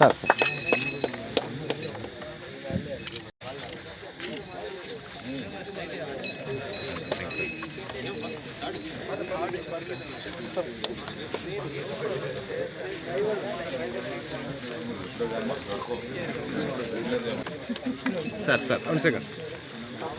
Sir sir sir one second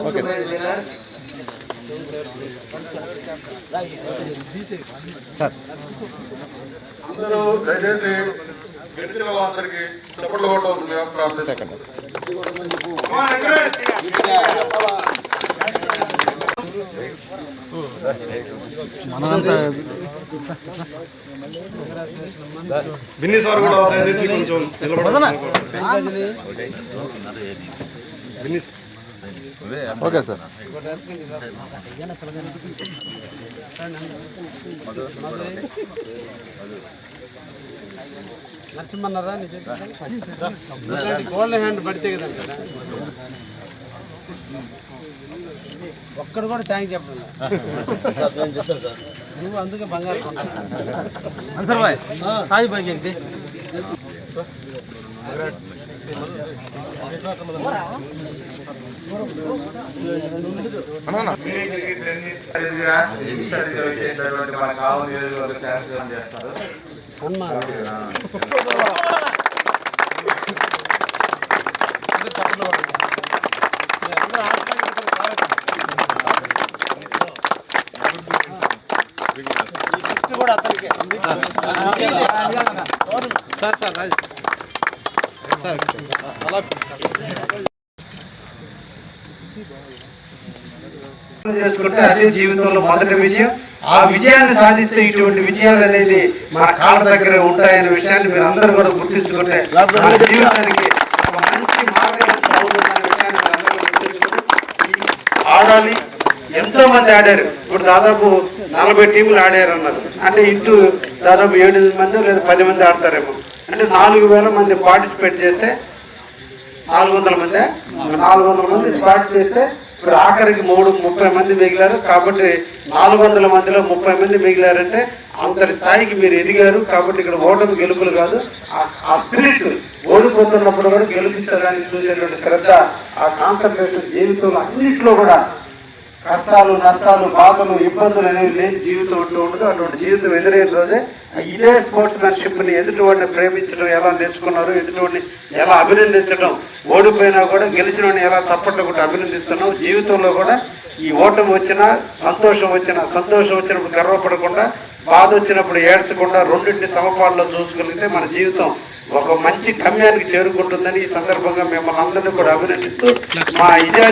okay sir అందరూ దయచేసి గెలిచిన వాళ్ళందరికీ చప్పట్లు కొట్టవలసిందిగా ప్రార్థిస్తున్నాను. విన్నీ సార్ కూడా దయచేసి కొంచెం నిలబడాలి. Okay sir. నరసింహన్నారా గోల్డ్ హ్యాండ్ పడితే కదా. ఒక్కడు కూడా థ్యాంక్ చెప్పండి నువ్వు అందుకే బంగారు అన్సర్ బాయ్ సాయి బాయ్ శాసనం చేస్తారు కూడా అతనికే సార్ సార్ రాజు సార్ అలా చేసుకుంటే అదే జీవితంలో మొదటి విజయం ఆ విజయాన్ని సాధిస్తే ఇటువంటి విజయాలు అనేది మన కాళ్ళ దగ్గర ఉంటాయనే విషయాన్ని మీరు అందరూ కూడా గుర్తించుకుంటే జీవితానికి మంచి ఆడాలి మంది ఆడారు. ఇప్పుడు దాదాపు నలభై టీంలు ఆడారు అన్నారు. అంటే ఇంటూ దాదాపు ఏడు మంది లేదా పది మంది ఆడతారేమో. అంటే నాలుగు వేల మంది పార్టిసిపేట్ చేస్తే నాలుగు వందల మంది నాలుగు వందల మంది స్టార్ట్ చేస్తే ఇప్పుడు ఆఖరికి మూడు ముప్పై మంది మిగిలారు. కాబట్టి నాలుగు వందల మందిలో ముప్పై మంది మిగిలారంటే అంతటి స్థాయికి మీరు ఎదిగారు. కాబట్టి ఇక్కడ ఓటమి గెలుపులు కాదు. ఆ- ఆ స్పిరిట్ ఓడిపోతున్నప్పుడు కూడా గెలిపించడానికి చూసేటువంటి శ్రద్ధ ఆ కాన్సన్ట్రేషన్ జీవితంలో అన్నింటిలో కూడా కష్టాలు నష్టాలు బాధలు ఇబ్బందులు అనేవి లేని జీవితం ఉంటూ ఉండదు. అటువంటి జీవితం ఎదురైన రోజే ఇదే స్పోర్ట్స్ మ్యాన్షిప్ని ఎదుటి వాడిని ప్రేమించడం ఎలా నేర్చుకున్నారు ఎదుటి వాడిని ఎలా అభినందించడం ఓడిపోయినా కూడా గెలిచిన వాడిని ఎలా తప్పట్లు కూడా అభినందిస్తున్నాం. జీవితంలో కూడా ఈ ఓటమి వచ్చినా సంతోషం వచ్చినా సంతోషం వచ్చినప్పుడు గర్వపడకుండా బాధ వచ్చినప్పుడు ఏడ్చకుండా రెండింటిని సమపాల్లో చూసుకుంటే మన జీవితం ఒక మంచి గమ్యానికి చేరుకుంటుందని ఈ సందర్భంగా మిమ్మల్ని అందరినీ కూడా అభినందిస్తూ మా ఇదే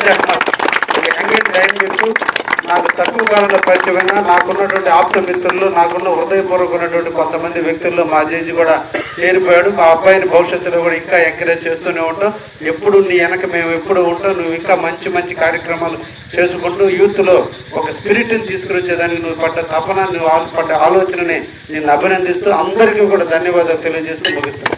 టైం యంగ్ నాకు తక్కువ కాలంలో పరిచయమైన నాకున్నటువంటి ఆప్త మిత్రులు నాకున్న హృదయపూర్వకమైనటువంటి కొంతమంది వ్యక్తుల్లో మా జేజీ కూడా చేరిపోయాడు. మా అబ్బాయిని భవిష్యత్తులో కూడా ఇంకా ఎంకరేజ్ చేస్తూనే ఉంటాం. ఎప్పుడు నీ వెనక మేము ఎప్పుడు ఉంటాం నువ్వు ఇంకా మంచి మంచి కార్యక్రమాలు చేసుకుంటూ యూత్లో ఒక స్పిరిట్ని తీసుకుని వచ్చేదానికి నువ్వు పడ్డ తపన నువ్వు పడ్డ ఆలోచనని నేను అభినందిస్తూ అందరికీ కూడా ధన్యవాదాలు తెలియజేస్తూ ముగిస్తాను